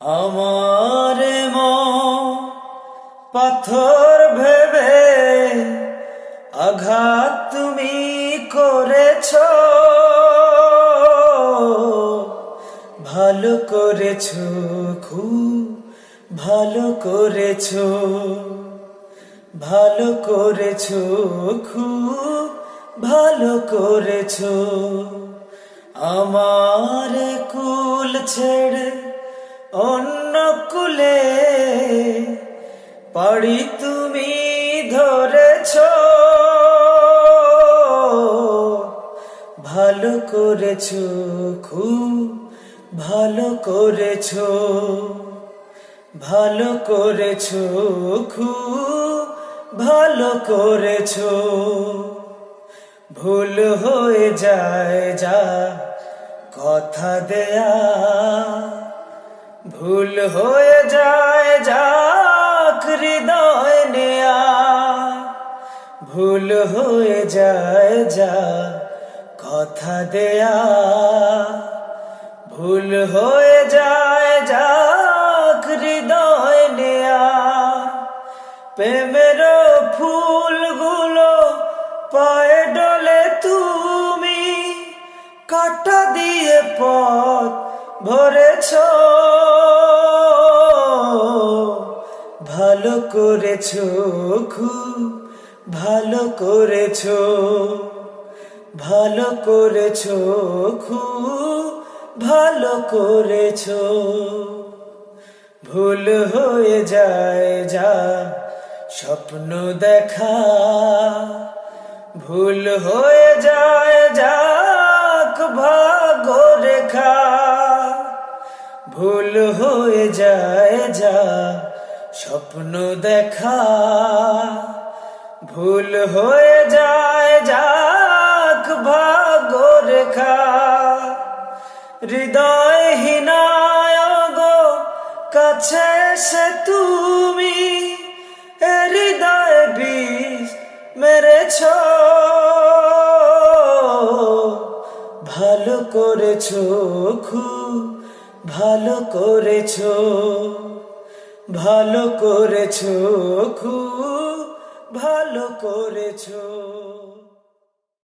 আমার পাথর ভেবে আঘাত তুমি করেছ। ভালো করেছ, খুব ভালো করেছ। ভালো করেছ, খুব ভালো করেছ। আমার কুল ছেড়ে পাড়ি তুমি ধরেছ। ভালো করেছ, খুব ভালো করেছ। ভালো করেছ, খুব ভালো করেছ। ভুল হয়ে যায় যা কথা দেয়া। ভুল হয়ে যায় হৃদয় নেয়া, ভুল হয়ে যায় যা কথা দেয়া। ভুল হয়ে যায় যাক হৃদয় নেয়া, প্রেমের ফুলগুলো পায়ে ডলে তুমি, কাটা দিয়ে পথ ভরেছ। করেছ, খুব ভালো করেছ ভালো করেছ, খুব ভালো করেছ। ভুল হয়ে যায় যা স্বপ্ন দেখা, ভুল হয়ে যায় যাক ভাগ্য রেখা ভুল হয়ে যায় যা স্বপ্ন দেখা ভুল হয়ে যায়, যাক ভাগ্য রেখা হৃদয় হিনায় গো, কাছে সে তুমি হৃদয় বিষ মেরেছ। ভালো করেছ, খুব ভালো করেছ। ভালো করেছ খুব ভালো করেছ।